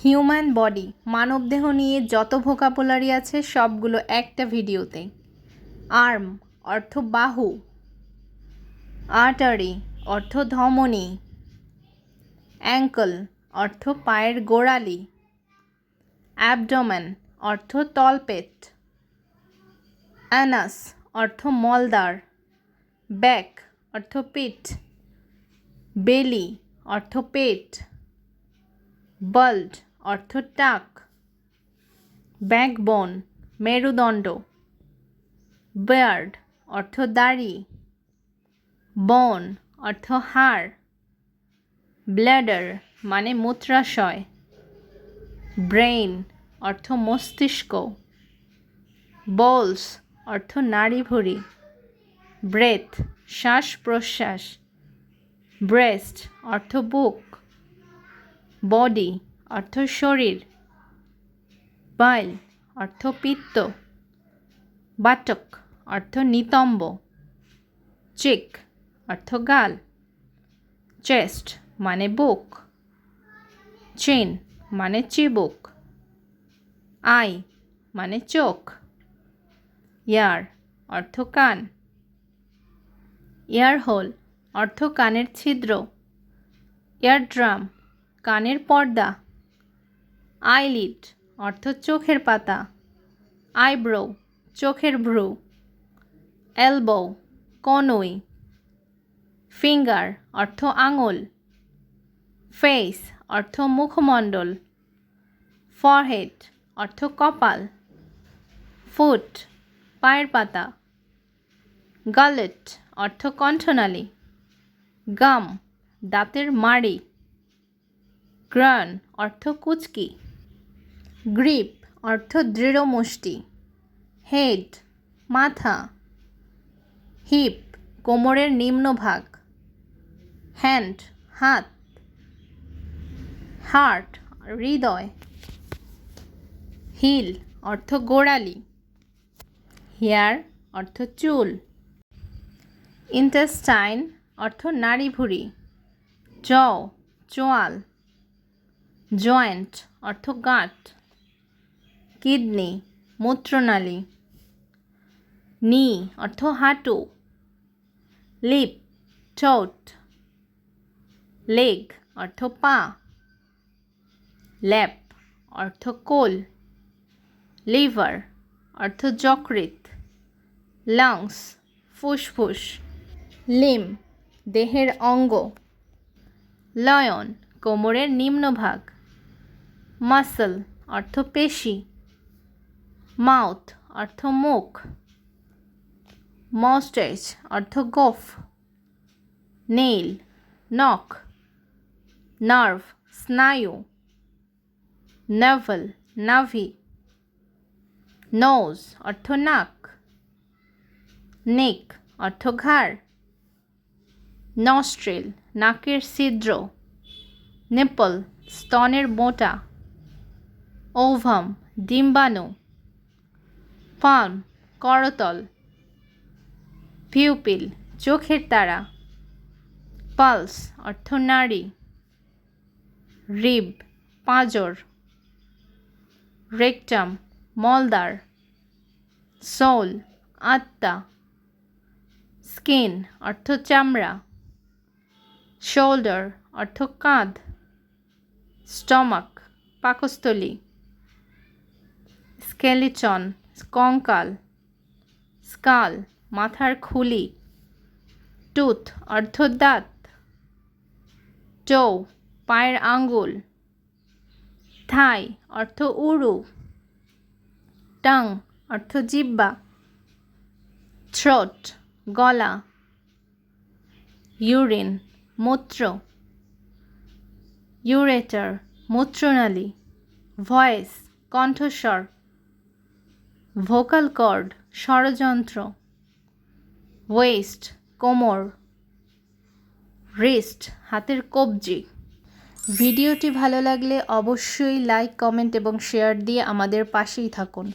Human body, মানবদেহ নিয়ে যত vocabulary আছে সবগুলো একটা ভিডিওতে। আর্ম, অর্থ বাহু। আর্টারি, অর্থ ধমনী। অ্যাঙ্কল, অর্থ পায়ের গোড়ালি। অ্যাবডোমেন, অর্থ তলপেট। অ্যানাস, অর্থ মলদার ব্যাক, অর্থ পিঠ। বেলি, অর্থ পেট। বাল্ড অর্থ টাক। ব্যাকবোন মেরুদণ্ড। বেয়ার্ড অর্থ দাড়ি। বন অর্থ হাড়। ব্ল্যাডার মানে মূত্রাশয়। ব্রেইন অর্থ মস্তিষ্ক। বলস অর্থ নাড়িভুড়ি। ব্রেথ শ্বাস প্রশ্বাস। ব্রেস্ট অর্থ বুক। বডি অর্থ শরীর বাইল অর্থ পিত্ত বাটক অর্থ নিতম্ব চেক অর্থ গাল চেস্ট মানে বুক চেন মানে চিবুক আই মানে চোখ ইয়ার অর্থ কান ইয়ার হোল অর্থ কানের ছিদ্র ইয়ারড্রাম কানের পর্দা। আইলিড অর্থ চোখের পাতা। আইব্রো চোখের ভ্রু। এলবো, কনুই। ফিঙ্গার, অর্থ আঙুল। ফেস, অর্থ মুখমণ্ডল। ফরহেড, অর্থ কপাল। ফুট, পায়ের পাতা। গালেট, অর্থ কণ্ঠনালী। গাম, দাঁতের মাড়ি। গ্রান অর্থ কুচকি। গ্রিপ অর্থ দৃঢ় মুষ্টি। হেড মাথা। হিপ কোমরের নিম্নভাগ হ্যান্ড হাত। হার্ট হৃদয়। হিল অর্থ গোড়ালি। হেয়ার অর্থ চুল। ইন্টেস্টাইন অর্থ নাড়িভুড়ি। জও, চোয়াল। জয়েন্ট অর্থ গাঁট কিডনি, মূত্রনালী, নি অর্থ হাঁটু লিপ, ঠোঁট, লেগ অর্থ পা ল্যাপ অর্থ কোল লিভার অর্থ যকৃত লাংস, ফুসফুস, লিম, দেহের অঙ্গ, লয়ন, কোমরের নিম্নভাগ। মাসল, অর্থ পেশি। মাউথ, অর্থ মুখ। মস্টেজ অর্থ গোফ। নেইল, নখ। নার্ভ, স্নায়ু। নাভল, নাভি। নোজ, অর্থ নাক। নেক, অর্থ ঘাড়। নস্ট্রেল, নাকের ছিদ্র। নিপল, স্তনের মোটা। ওভাম ডিম্বাণু পাল্ম করতল ভিউপিল চোখের তারা, পালস অর্থ নাড়ি রিব, পাঁজর, রেকটাম মলদার সোল, আত্মা, স্কিন অর্থ চামড়া শোল্ডার অর্থ কাঁধ স্টমাক, পাকস্থলী। স্কেলিটন কঙ্কাল, স্কাল, মাথার খুলি, টুথ অর্থ দাঁত টো পায়ের আঙ্গুল, থাই, অর্থ উড়ু টাং, অর্থ জিব্বা, থ্রোট, গলা, ইউরিন, মূত্র, ইউরেটার, মূত্রনালী, ভয়েস, কণ্ঠস্বর। ভোকাল কর্ড, ষড়যন্ত্র ওয়েস্ট কোমর রিস্ট হাতের কবজি। ভিডিওটি ভালো লাগলে অবশ্যই লাইক কমেন্ট এবং শেয়ার দিয়ে আমাদের পাশেই থাকুন।